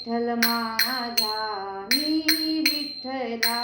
विठ्ठल माझा मी विठ्ठला